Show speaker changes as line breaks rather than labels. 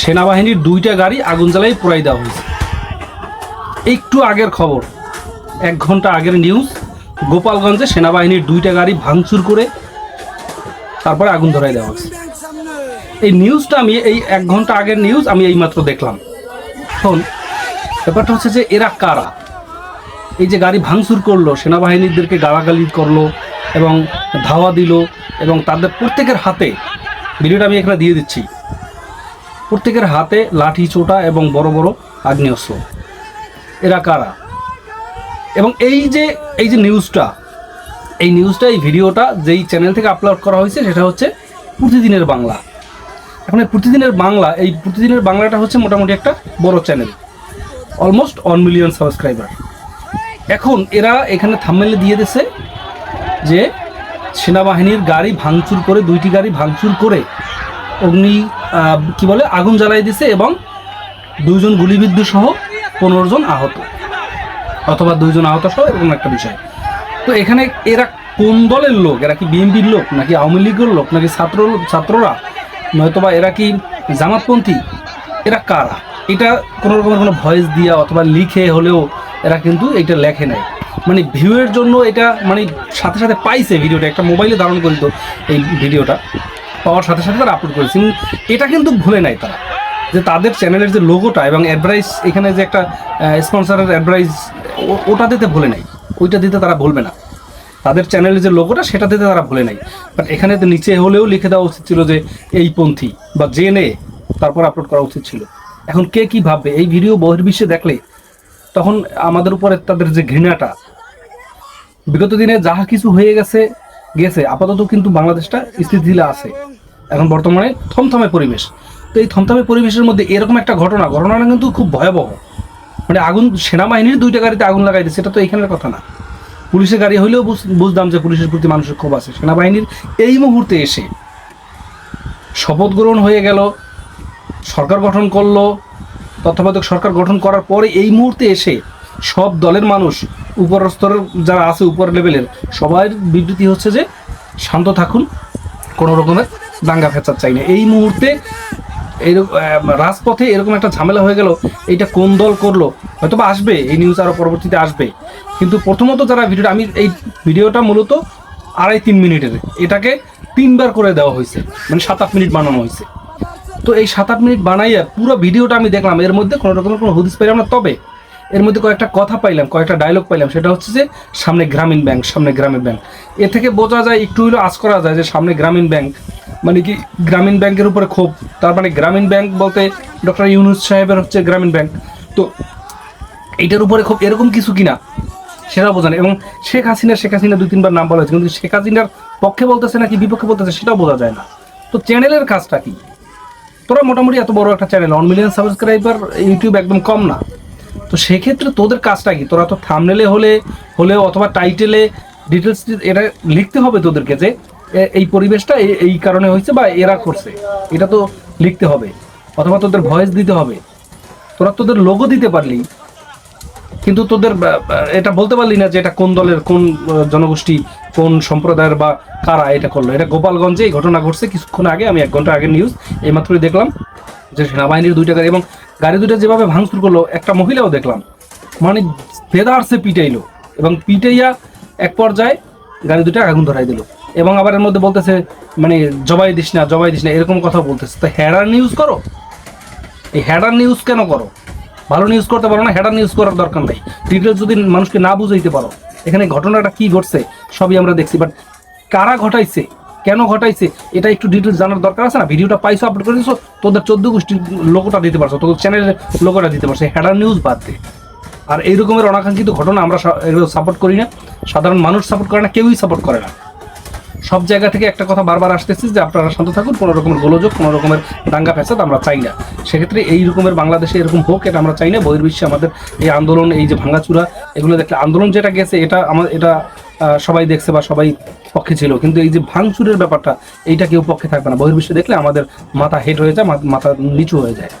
সেনাবাহিনীর দুইটা গাড়ি আগুন জ্বালাই পুরাই দেওয়া হয়েছে। একটু আগের খবর। এক ঘণ্টা আগের নিউজ, গোপালগঞ্জে সেনাবাহিনীর দুইটা গাড়ি ভাঙচুর করে তারপরে আগুন ধরাই দেওয়া হয়েছে। এই নিউজটা আমি, এই এক ঘণ্টা আগের নিউজ আমি এইমাত্র দেখলাম। এখন ব্যাপারটা হচ্ছে যে এরা কারা? এই যে গাড়ি ভাঙচুর করল, সেনাবাহিনীদেরকে গালাগালি করল এবং ধাওয়া দিল এবং তাদের প্রত্যেকের হাতে, ভিডিওটা আমি এখানে দিয়ে দিচ্ছি। প্রত্যেকের হাতে লাঠি, চোটা এবং বড় বড় আগ্নেয়স্ত্র। এরা কারা? এবং এই যে এই যে নিউজটা, এই নিউজটা, এই ভিডিওটা যেই চ্যানেল থেকে আপলোড করা হয়েছে, সেটা হচ্ছে প্রতিদিনের বাংলা। এখন এই প্রতিদিনের বাংলা, এই প্রতিদিনের বাংলাটা হচ্ছে মোটামুটি একটা বড় channel almost one million subscriber এখন এরা এখানে থাম্মেলে দিয়ে দিছে যে, সেনাবাহিনীর গাড়ি ভাঙচুর করে, দুইটি গাড়ি ভাঙচুর করে অগ্নি কি বলে, আগুন জ্বালাই দিছে এবং দুইজন গুলিবিদ্ধ সহ পনেরো জন আহত। অথবা দুইজন আহত সহ এরকম একটা বিষয়। তো এখানে এরা কোন দলের লোক? এরা কি বিএনপির লোক নাকি আওয়ামী লীগের লোক নাকি ছাত্র, ছাত্ররা? নয়তোবা এরা কি জামাতপন্থী? এরা কারা? এটা কোনো রকমের কোনো ভয়েস দিয়া অথবা লিখে হলেও এরা কিন্তু এটা লেখে নেয় মানে ভিউয়ের জন্য এটা মানে সাথে সাথে পাইছে ভিডিওটা, একটা মোবাইলে ধারণ করিত এই ভিডিওটা। পাওয়ার সাথে সাথে তারা আপলোড করেছে। এটা কিন্তু ভুলে নাই তারা। যে তাদের চ্যানেলের যে লোগোটা এবং অ্যাডভাইস এখানে যে একটা স্পন্সরের অ্যাডভাইস ওটা দিতে ভুলে নাই। ওইটা দিতে তারা ভুলবে না। তাদের চ্যানেলের যে লোগোটা সেটা দিতে তারা ভুলে নাই। বাট এখানে নিচে হলেও লিখে দেওয়া উচিত ছিল যে, এই পন্থী বা জেনে তারপর আপলোড করা উচিত ছিল। এখন কে কি ভাববে? এই ভিডিও বহির্বিশ্বে দেখলে তখন আমাদের উপরে তাদের যে ঘৃণাটা, বিগত দিনে যাহা কিছু হয়ে গেছে গেছে, আপাতত কিন্তু বাংলাদেশটা স্থিতিশীল আছে। এখন বর্তমানে থমথমে পরিবেশ। তো এই থমথমে পরিবেশের মধ্যে এরকম একটা ঘটনা, ঘটনাটা কিন্তু খুব ভয়াবহ। মানে আগুন, সেনাবাহিনীর দুইটা গাড়িতে আগুন লাগাই দিচ্ছে এটা তো এখানের কথা না। পুলিশের গাড়ি হইলেও বুঝ- বুঝতাম যে পুলিশের প্রতি মানুষের ক্ষোভ আছে। সেনাবাহিনীর এই মুহূর্তে এসে শপথ গ্রহণ হয়ে গেল, সরকার গঠন করল, তত্ত্বাবধায়ক সরকার গঠন করার পরে এই মুহূর্তে এসে সব দলের মানুষ উপর স্তরের যারা আছে উপর লেভেলের সবার বিবৃতি হচ্ছে যে শান্ত থাকুন, কোনো রকমের দাঙ্গা ফেচার চাই না। এই মুহূর্তে এই রাজপথে এরকম একটা ঝামেলা হয়ে গেল এইটা কোন দল করল? হয়তো বা আসবে, এই নিউজ আরও পরবর্তীতে আসবে। কিন্তু প্রথমত যারা ভিডিওটা আমি এই ভিডিওটা মূলত আড়াই তিন মিনিটের, এটাকে তিনবার করে দেওয়া হয়েছে মানে সাত আট মিনিট বানানো হয়েছে। তো এই সাত আট মিনিট বানাইয়া পুরো ভিডিওটা আমি দেখলাম, এর মধ্যে কোনো রকমের কোনো হুদিস পাইলাম না। তবে এর মধ্যে কয়েকটা কথা পাইলাম, কয়েকটা ডায়লগ পাইলাম, সেটা হচ্ছে যে সামনে গ্রামীণ ব্যাংক, সামনে গ্রামীণ ব্যাংক। এ থেকে বোঝা যায়, একটু হইলেও আজ করা যায় যে সামনে গ্রামীণ ব্যাংক মানে কি গ্রামীণ ব্যাংকের উপরে ক্ষোভ। তার মানে গ্রামীণ ব্যাংক বলতে ডক্টর ইউনুস সাহেবের হচ্ছে গ্রামীণ ব্যাংক। তো এইটার উপরে খুব এরকম কিছু কিনা, সেটা বোঝা এবং শেখ হাসিনা শেখ হাসিনা দুই তিনবার নাম বলা হয়েছে, কিন্তু শেখ হাসিনার পক্ষে বলতেছে নাকি, বিপক্ষে বলতেছে, সেটাও বোঝা যায় না। তো চ্যানেলের কাজটা কি? তোরা মোটামুটি এত বড় একটা channel one million subscriber YouTube একদম কম না। তো সেক্ষেত্রে তোদের কাজটা কি? তোরা তো থামনেলে হলে হলে অথবা টাইটেলে ডিটেলস এটা লিখতে হবে তোদেরকে যে এই পরিবেশটা এই- কারণে হয়েছে বা এরা করছে। এটা তো লিখতে হবে। অথবা তোদের ভয়েস দিতে হবে। তোরা তোদের লোগো দিতে পারলি। কিন্তু তোদের এটা বলতে পারলি না যে এটা কোন দলের, কোন জনগোষ্ঠী, কোন সম্প্রদায়ের বা কারা এটা করল। এটা গোপালগঞ্জে এই ঘটনা ঘটছে। কিছুক্ষণ আগে আমি এক ঘণ্টা আগে নিউজ এইমাত্রই দেখলাম যে সেনাবাহিনীর দুইটা গাড়ি এবং গাড়ি দুইটা যেভাবে ভাঙচুর করল, একটা মহিলাও দেখলাম। মানে বেদারসে পিটাইলো এবং পিটাইয়া এক পর্যায়ে গাড়ি দুটো আগুন ধরাই দিল। এবং আবার এর মধ্যে বলতেছে মানে জবাই দিস না, জবাই দিস না, এরকম কথা বলতেছে। তো হেডার নিউজ করো? এই হেডার নিউজ কেন করো? ভালো নিউজ করতে পারো না, হেডার নিউজ করার দরকার নেই। ডিটেলস যদি মানুষকে না বুঝাইতে পারো, এখানে ঘটনাটা কি ঘটছে, সবই আমরা দেখছি। বাট কারা ঘটাইছে? কেন ঘটাইছে, এটা একটু ডিটেলস জানার দরকার আছে না? ভিডিওটা পাইছো আপলোড করে দিছো তোদের চোদ্দ গোষ্ঠীর লোকটা দিতে পারছ, তোদের চ্যানেলের লোকটা দিতে পারছ হেডার নিউজ বাদ দে। আর এই রকমের অনাকাঙ্ক্ষিত ঘটনা আমরা এগুলো সাপোর্ট করি না, সাধারণ মানুষ সাপোর্ট করে না, কেউই সাপোর্ট করে না। সব জায়গা থেকে একটা কথা বারবার আসতেছে যে, আপনারা শান্ত থাকুন, কোনো রকমের গোলযোগ, কোনো রকমের দাঙ্গা ফ্যাসাদ আমরা চাই না। সেক্ষেত্রে এই রকমের বাংলাদেশে এরকম হোক, এটা আমরা চাই না। বহির্বিশ্বে আমাদের এই আন্দোলন, এই যে ভাঙাচুরা, এগুলো দেখলে আন্দোলন যেটা গেছে, এটা আমার এটা সবাই দেখছে বা সবাই পক্ষে ছিল। কিন্তু এই যে ভাঙচুরের ব্যাপারটা, এইটা কেউ পক্ষে থাকবে না। বহির্বিশ্বে দেখলে আমাদের মাথা হেড হয়ে যায় মাথা নিচু হয়ে যায়।